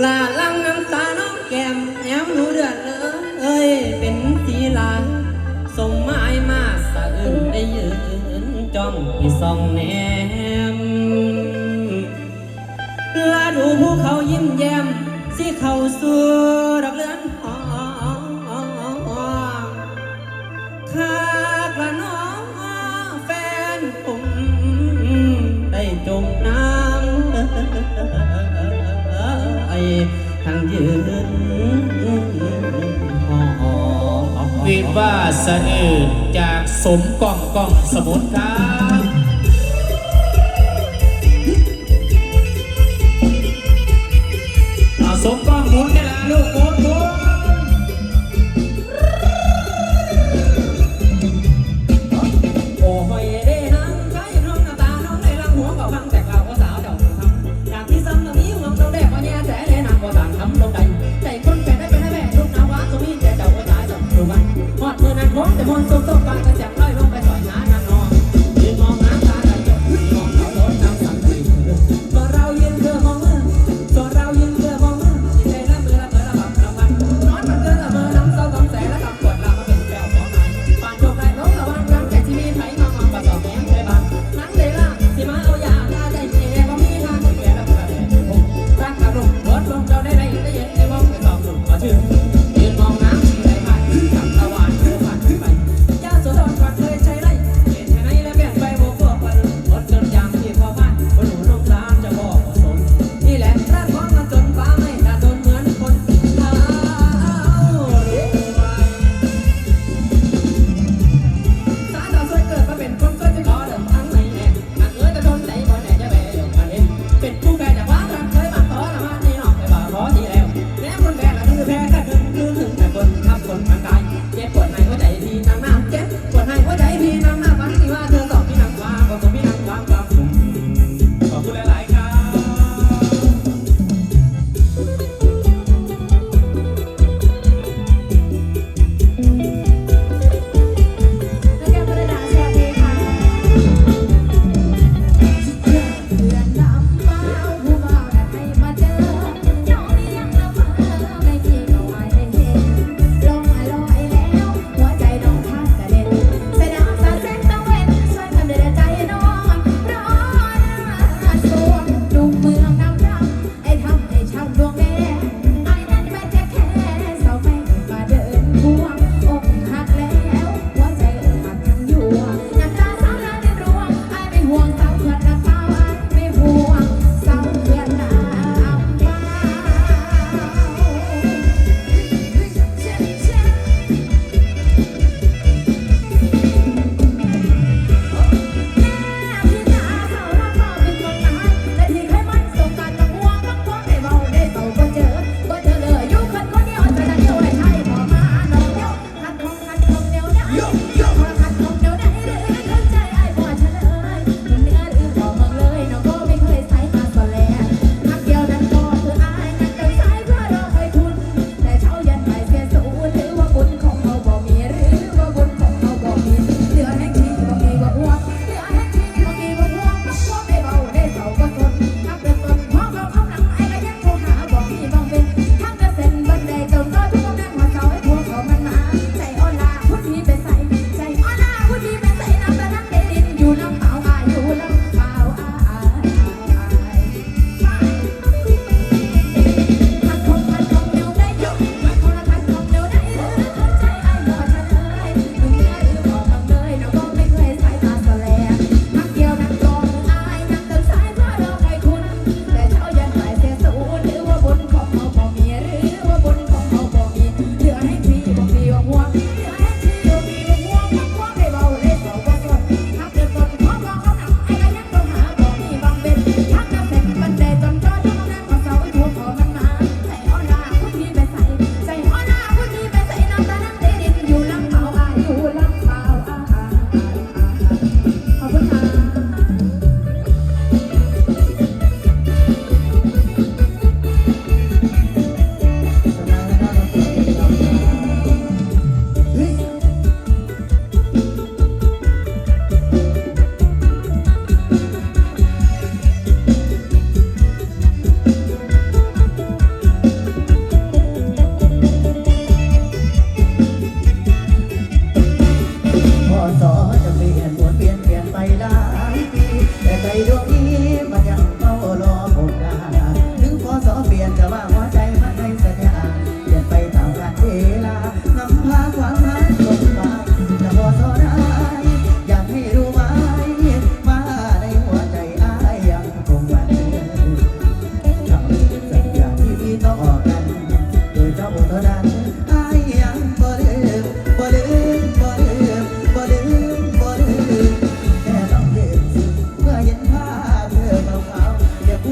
ลาลังน้ำตาน้องแก้มแอมหนูเดือดเอ้ยเป็นสีลาส่งไม้มาสะอื่นได้ยืนจ้องพี่ส่องแนมลาดูภูเขายิ้มแย้มสีเขาสู่ดอกเลือน ทางยืนหอวิวาสะอื่นจากสมกล่องกล่องสมุนครับเอาสมกล้องหมุนได้ละลูกหมุนหมุ